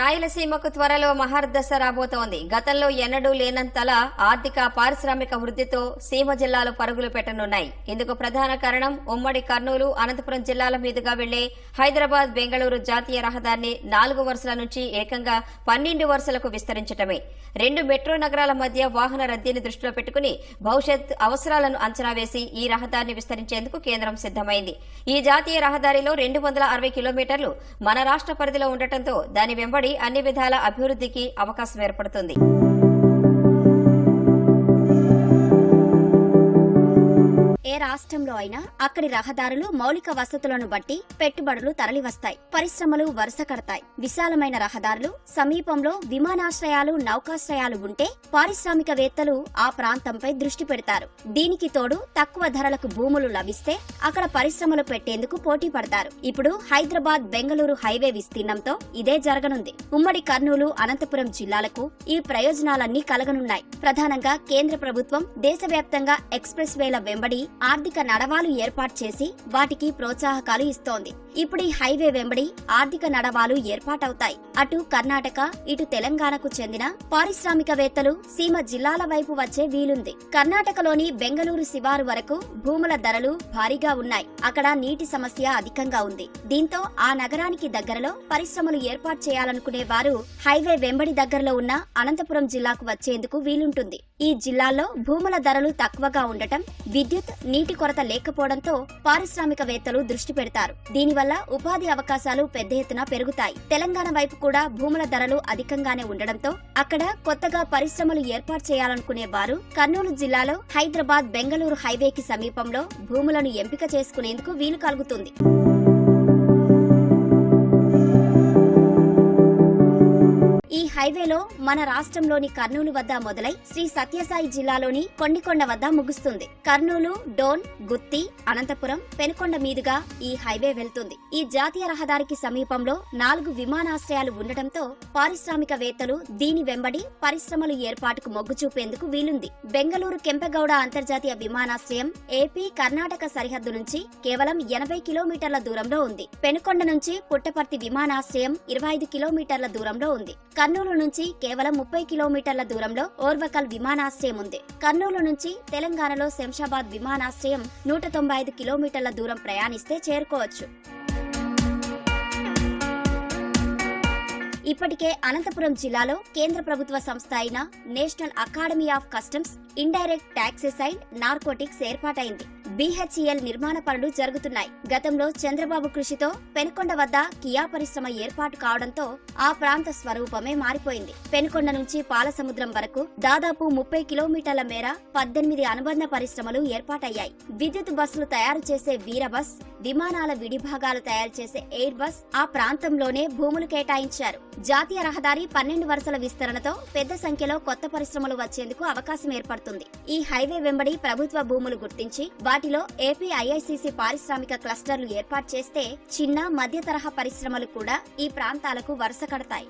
రాయలసీమకు త్వరలో మహర్దశ రాబోతోంది. గతంలో ఎన్నడూ లేనంతలా ఆర్థిక పారిశ్రామిక వృద్ధితో సీమ జిల్లాలు పరుగులు పెట్టనున్నాయి. ఇందుకు ప్రధాన కారణం ఉమ్మడి కర్నూలు అనంతపురం జిల్లాల మీదుగా వెళ్ళే హైదరాబాద్ బెంగళూరు జాతీయ రహదారిని నాలుగు వరుసల నుంచి ఏకంగా పన్నెండు వరుసలకు విస్తరించటమే. రెండు మెట్రో నగరాల మధ్య వాహన రద్దీని దృష్టిలో పెట్టుకుని భవిష్యత్ అవసరాలను అంచనా వేసి ఈ రహదారిని విస్తరించేందుకు కేంద్రం సిద్దమైంది ఈ జాతీయ రహదారిలో రెండు వందల అరవై కిలోమీటర్లు మన రాష్ట్ర పరిధిలో ఉండటంతో దాని వెంబడి అన్ని విధాల అభివృద్ధికి అవకాశం ఏర్పడుతుంది. ఏ రాష్ట్రంలో అయినా అక్కడి రహదారులు మౌలిక వసతులను బట్టి పెట్టుబడులు తరలివస్తాయి. పరిశ్రమలు వరుస కడతాయి. విశాలమైన రహదారులు సమీపంలో విమానాశ్రయాలు నౌకాశ్రయాలు ఉంటే పారిశ్రామికవేత్తలు ఆ ప్రాంతంపై దృష్టి పెడతారు. దీనికి తోడు తక్కువ ధరలకు భూములు లభిస్తే అక్కడ పరిశ్రమలు పెట్టేందుకు పోటీ పడతారు. ఇప్పుడు హైదరాబాద్ బెంగళూరు హైవే విస్తీర్ణంతో ఇదే జరగనుంది. ఉమ్మడి కర్నూలు అనంతపురం జిల్లాలకు ఈ ప్రయోజనాలన్నీ కలగనున్నాయి. ప్రధానంగా కేంద్ర ప్రభుత్వం దేశవ్యాప్తంగా ఎక్స్ప్రెస్ వేల వెంబడి ఆర్థిక నడవాలు ఏర్పాటు చేసి వాటికి ప్రోత్సాహకాలు ఇస్తోంది. ఇప్పుడు ఈ హైవే వెంబడి ఆర్థిక నడవాలు ఏర్పాటవుతాయి. అటు కర్ణాటక ఇటు తెలంగాణకు చెందిన పారిశ్రామికవేత్తలు సీమ జిల్లాల వైపు వచ్చే వీలుంది. కర్ణాటకలోని బెంగళూరు శివారు వరకు భూముల ధరలు భారీగా ఉన్నాయి. అక్కడ నీటి సమస్య అధికంగా ఉంది. దీంతో ఆ నగరానికి దగ్గరలో పరిశ్రమలు ఏర్పాటు చేయాలనుకునే వారు హైవే వెంబడి దగ్గరలో ఉన్న అనంతపురం జిల్లాకు వచ్చేందుకు వీలుంటుంది. ఈ జిల్లాల్లో భూముల ధరలు తక్కువగా ఉండటం విద్యుత్ నీటి కొరత లేకపోవడంతో పారిశ్రామికవేత్తలు దృష్టి పెడతారు. దీనివల్ల ఉపాధి అవకాశాలు పెద్ద ఎత్తున పెరుగుతాయి. తెలంగాణ వైపు కూడా భూముల ధరలు అధికంగానే ఉండడంతో అక్కడ కొత్తగా పరిశ్రమలు ఏర్పాటు చేయాలనుకునే వారు కర్నూలు జిల్లాలో హైదరాబాద్ బెంగళూరు హైవేకి సమీపంలో భూములను ఎంపిక చేసుకునేందుకు వీలు కలుగుతుంది. ఈ హైవేలో మన రాష్ట్రంలోని కర్నూలు వద్ద మొదలై శ్రీ సత్యసాయి జిల్లాలోని కొండికొండ వద్ద ముగుస్తుంది. కర్నూలు డోన్ గుత్తి అనంతపురం పెనుకొండ మీదుగా ఈ హైవే వెళ్తుంది. ఈ జాతీయ రహదారికి సమీపంలో నాలుగు విమానాశ్రయాలు ఉండటంతో పారిశ్రామికవేత్తలు దీని వెంబడి పరిశ్రమలు ఏర్పాటుకు మొగ్గు చూపేందుకు వీలుంది. బెంగళూరు కెంపెగౌడ అంతర్జాతీయ విమానాశ్రయం ఏపీ కర్ణాటక సరిహద్దు నుంచి కేవలం ఎనభై కిలోమీటర్ల దూరంలో ఉంది. పెనుకొండ నుంచి పుట్టపర్తి విమానాశ్రయం ఇరవై ఐదు కిలోమీటర్ల దూరంలో ఉంది. కర్నూలు నుంచి కేవలం ముప్పై కిలోమీటర్ల దూరంలో ఓర్వకల్ విమానాశ్రయం ఉంది. కర్నూలు నుంచి తెలంగాణలో శంషాబాద్ విమానాశ్రయం నూట తొంభై ఐదు కిలోమీటర్ల దూరం ప్రయాణిస్తే చేరుకోవచ్చు. ఇప్పటికే అనంతపురం జిల్లాలో కేంద్ర ప్రభుత్వ సంస్థ అయిన national academy of customs indirect taxes and narcotics ఏర్పాటైంది. బీహెచ్ఈఎల్ నిర్మాణ పనులు జరుగుతున్నాయి. గతంలో చంద్రబాబు కృషితో పెనుకొండ వద్ద కియా పరిశ్రమ ఏర్పాటు కావడంతో ఆ ప్రాంత స్వరూపమే మారిపోయింది. పెనుకొండ నుంచి పాలసముద్రం వరకు దాదాపు ముప్పై కిలోమీటర్ల మేర పద్దెనిమిది అనుబంధ పరిశ్రమలు ఏర్పాటయ్యాయి. విద్యుత్ బస్సులు తయారు చేసే వీరబస్ విమానాల విడిభాగాలు తయారు చేసే ఎయిర్ బస్ ఆ ప్రాంతంలోనే భూములు కేటాయించారు. జాతీయ రహదారి పన్నెండు వరుసల విస్తరణతో పెద్ద సంఖ్యలో కొత్త పరిశ్రమలు వచ్చేందుకు అవకాశం ఏర్పడుతుంది. ఈ హైవే వెంబడి ప్రభుత్వ భూములు గుర్తించి వాటిలో ఏపీ ఐఐసిసి పారిశ్రామిక క్లస్టర్లు ఏర్పాటు చేస్తే చిన్న మధ్య తరహా పరిశ్రమలు కూడా ఈ ప్రాంతాలకు వరుస కడతాయి.